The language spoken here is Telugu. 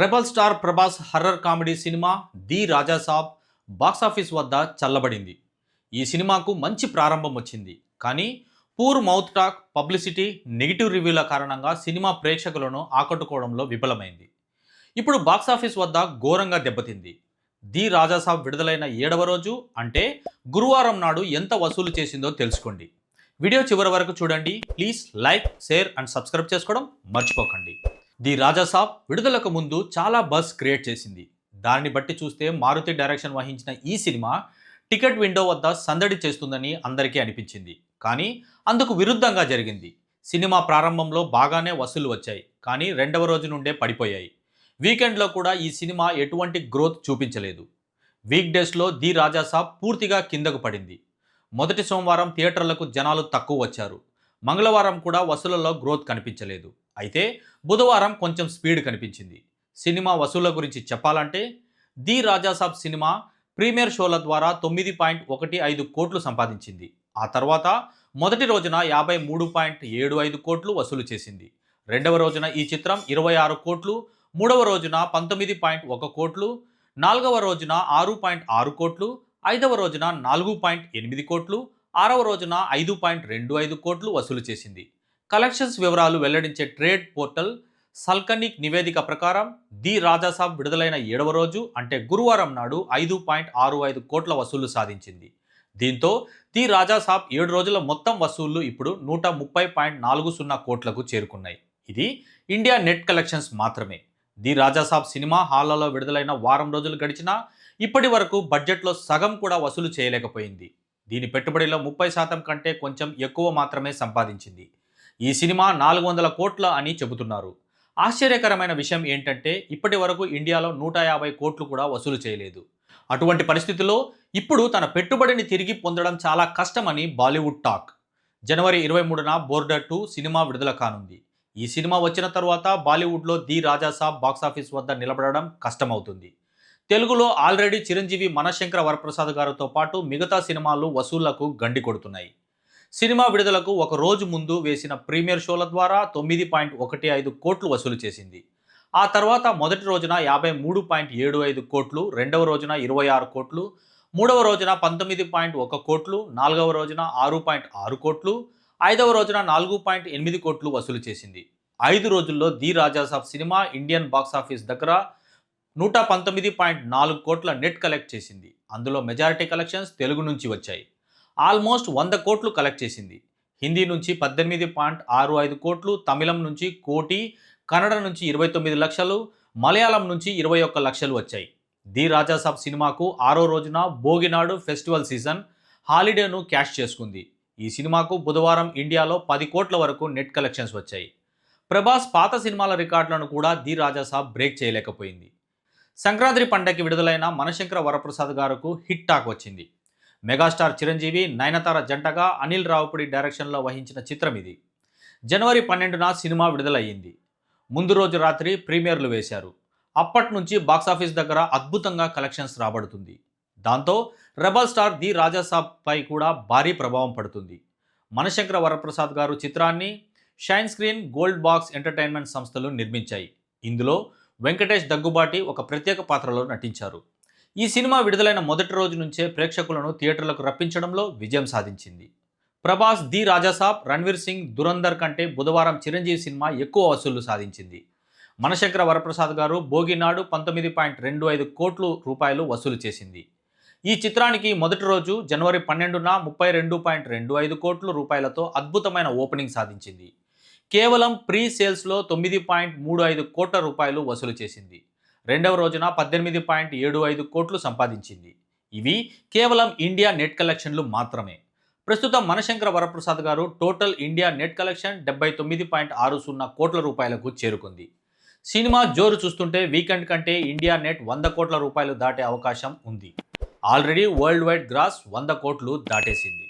Rebel star Prabhas horror comedy cinema the Rajasaab box office వద్ద చల్లబడింది. ఈ సినిమాకు మంచి ప్రారంభం వచ్చింది. కానీ poor mouth talk publicity negative రివ్యూల కారణంగా సినిమా ప్రేక్షకులను ఆకట్టుకోవడంలో విఫలమైంది. ఇప్పుడు బాక్సాఫీస్ వద్ద ఘోరంగా దెబ్బతింది. ది రాజాసాబ్ విడుదలైన ఏడవ రోజు అంటే గురువారం నాడు ఎంత వసూలు చేసిందో తెలుసుకోండి. వీడియో చివరి వరకు చూడండి. Please like share and subscribe చేసుకోవడం మర్చిపోకండి. ది రాజాసాబ్ విడుదలకు ముందు చాలా బస్ క్రియేట్ చేసింది. దానిని బట్టి చూస్తే మారుతి డైరెక్షన్ వహించిన ఈ సినిమా టికెట్ విండో వద్ద సందడి చేస్తుందని అందరికీ అనిపించింది. కానీ అందుకు విరుద్ధంగా జరిగింది. సినిమా ప్రారంభంలో బాగానే వసూలు వచ్చాయి. కానీ రెండవ రోజు నుండే పడిపోయాయి. వీకెండ్లో కూడా ఈ సినిమా ఎటువంటి గ్రోత్ చూపించలేదు. వీక్ డేస్లో ది రాజాసాబ్ పూర్తిగా కిందకు పడింది. మొదటి సోమవారం థియేటర్లకు జనాలు తక్కువ వచ్చారు. మంగళవారం కూడా వసూళ్ళలో గ్రోత్ కనిపించలేదు. అయితే బుధవారం కొంచెం స్పీడ్ కనిపించింది. సినిమా వసూళ్ళ గురించి చెప్పాలంటే ది రాజాసాబ్ సినిమా ప్రీమియర్ షోల ద్వారా తొమ్మిది పాయింట్ ఒకటి ఐదు కోట్లు సంపాదించింది. ఆ తర్వాత మొదటి రోజున యాభై మూడు పాయింట్ ఏడు ఐదు కోట్లు వసూలు చేసింది. రెండవ రోజున ఈ చిత్రం ఇరవై ఆరు కోట్లు మూడవ రోజున పంతొమ్మిది పాయింట్ ఒక కోట్లు నాలుగవ రోజున ఆరు పాయింట్ ఆరు కోట్లు ఐదవ రోజున నాలుగు పాయింట్ ఎనిమిది కోట్లు ఆరవ రోజున ఐదు పాయింట్ రెండు ఐదు కోట్లు వసూలు చేసింది. కలెక్షన్స్ వివరాలు వెల్లడించే ట్రేడ్ పోర్టల్ సల్కనిక్ నివేదిక ప్రకారం ది రాజాసాబ్ విడుదలైన ఏడవ రోజు అంటే గురువారం నాడు ఐదు పాయింట్ ఆరు ఐదు కోట్ల వసూళ్ళు సాధించింది. దీంతో ది రాజాసాబ్ ఏడు రోజుల మొత్తం వసూళ్ళు ఇప్పుడు నూట ముప్పై పాయింట్ నాలుగు సున్నా కోట్లకు చేరుకున్నాయి. ఇది ఇండియా నెట్ కలెక్షన్స్ మాత్రమే. ది రాజాసాబ్ సినిమా హాళ్ళలో విడుదలైన వారం రోజులు గడిచినా ఇప్పటి వరకు బడ్జెట్లో సగం కూడా వసూలు చేయలేకపోయింది. దీని పెట్టుబడిలో ముప్పై శాతం కంటే కొంచెం ఎక్కువ మాత్రమే సంపాదించింది. ఈ సినిమా నాలుగు వందల కోట్ల అని చెబుతున్నారు. ఆశ్చర్యకరమైన విషయం ఏంటంటే ఇప్పటి వరకు ఇండియాలో నూట యాభై కోట్లు కూడా వసూలు చేయలేదు. అటువంటి పరిస్థితుల్లో ఇప్పుడు తన పెట్టుబడిని తిరిగి పొందడం చాలా కష్టమని బాలీవుడ్ టాక్. జనవరి ఇరవై మూడున బోర్డర్ టూ సినిమా విడుదల కానుంది. ఈ సినిమా వచ్చిన తర్వాత బాలీవుడ్లో ది రాజాసాబ్ బాక్సాఫీస్ వద్ద నిలబడడం కష్టమవుతుంది. తెలుగులో ఆల్రెడీ చిరంజీవి మనశంకర వరప్రసాద్ గారితో పాటు మిగతా సినిమాలు వసూళ్ళకు గండి కొడుతున్నాయి. సినిమా విడుదలకు ఒక రోజు ముందు వేసిన ప్రీమియర్ షోల ద్వారా తొమ్మిది పాయింట్ ఒకటి ఐదు కోట్లు వసూలు చేసింది. ఆ తర్వాత మొదటి రోజున యాభై మూడు పాయింట్ ఏడు ఐదు కోట్లు రెండవ రోజున ఇరవై ఆరు కోట్లు మూడవ రోజున పంతొమ్మిది పాయింట్ ఒక కోట్లు నాలుగవ రోజున ఆరు పాయింట్ ఆరు కోట్లు ఐదవ రోజున నాలుగు పాయింట్ ఎనిమిది కోట్లు వసూలు చేసింది. ఐదు రోజుల్లో the Rajasaab cinema Indian box office దగ్గర నూట పంతొమ్మిది పాయింట్ నాలుగు కోట్ల నెట్ కలెక్ట్ చేసింది. అందులో మెజారిటీ కలెక్షన్స్ తెలుగు నుంచి వచ్చాయి. ఆల్మోస్ట్ వంద కోట్లు కలెక్ట్ చేసింది. హిందీ నుంచి పద్దెనిమిది పాయింట్ ఆరు ఐదు కోట్లు తమిళం నుంచి కోటి కన్నడ నుంచి ఇరవై తొమ్మిది లక్షలు మలయాళం నుంచి ఇరవై ఒక్క లక్షలు వచ్చాయి. ది రాజాసాబ్ సినిమాకు ఆరో రోజున భోగినాడు ఫెస్టివల్ సీజన్ హాలిడేను క్యాష్ చేసుకుంది. ఈ సినిమాకు బుధవారం ఇండియాలో పది కోట్ల వరకు నెట్ కలెక్షన్స్ వచ్చాయి. ప్రభాస్ పాత సినిమాల రికార్డులను కూడా ది రాజాసాబ్ బ్రేక్ చేయలేకపోయింది. సంక్రాంతి పండగకి విడుదలైన మనశంకర వరప్రసాద్ గారుకు హిట్ టాక్ వచ్చింది. మెగాస్టార్ చిరంజీవి నయనతార జంటగా అనిల్ రావుపుడి డైరెక్షన్లో వహించిన చిత్రం ఇది. జనవరి పన్నెండున సినిమా విడుదలయ్యింది. ముందు రోజు రాత్రి ప్రీమియర్లు వేశారు. అప్పటి నుంచి బాక్సాఫీస్ దగ్గర అద్భుతంగా కలెక్షన్స్ రాబడుతుంది. దాంతో రెబల్ స్టార్ ది రాజాసాబ్ పై కూడా భారీ ప్రభావం పడుతుంది. మనశంకర వరప్రసాద్ గారు చిత్రాన్ని shine screen gold box entertainment సంస్థలు నిర్మించాయి. ఇందులో వెంకటేష్ దగ్గుబాటి ఒక ప్రత్యేక పాత్రలో నటించారు. ఈ సినిమా విడుదలైన మొదటి రోజు నుంచే ప్రేక్షకులను థియేటర్లకు రప్పించడంలో విజయం సాధించింది. ప్రభాస్ ది రాజాసాబ్ రణ్వీర్ సింగ్ దురందర్ కంటే బుధవారం చిరంజీవి సినిమా ఎక్కువ వసూళ్ళు సాధించింది. మనశంకర వరప్రసాద్ గారు భోగినాడు పంతొమ్మిది పాయింట్ రెండు ఐదు కోట్లు రూపాయలు వసూలు చేసింది. ఈ చిత్రానికి మొదటి రోజు జనవరి పన్నెండున ముప్పై రెండు పాయింట్ రెండు ఐదు కోట్ల రూపాయలతో అద్భుతమైన ఓపెనింగ్ సాధించింది. కేవలం ప్రీ సేల్స్లో తొమ్మిది పాయింట్ మూడు ఐదు కోట్ల రూపాయలు వసూలు చేసింది. రెండవ రోజున పద్దెనిమిది పాయింట్ ఏడు ఐదు కోట్లు సంపాదించింది. ఇవి కేవలం ఇండియా నెట్ కలెక్షన్లు మాత్రమే. ప్రస్తుతం మనశంకర వరప్రసాద్ గారు టోటల్ ఇండియా నెట్ కలెక్షన్ డెబ్బై తొమ్మిది పాయింట్ ఆరు సున్నా కోట్ల రూపాయలకు చేరుకుంది. సినిమా జోరు చూస్తుంటే వీకెండ్ కంటే ఇండియా నెట్ వంద కోట్ల రూపాయలు దాటే అవకాశం ఉంది. ఆల్రెడీ వరల్డ్ వైడ్ గ్రాస్ వంద కోట్లు దాటేసింది.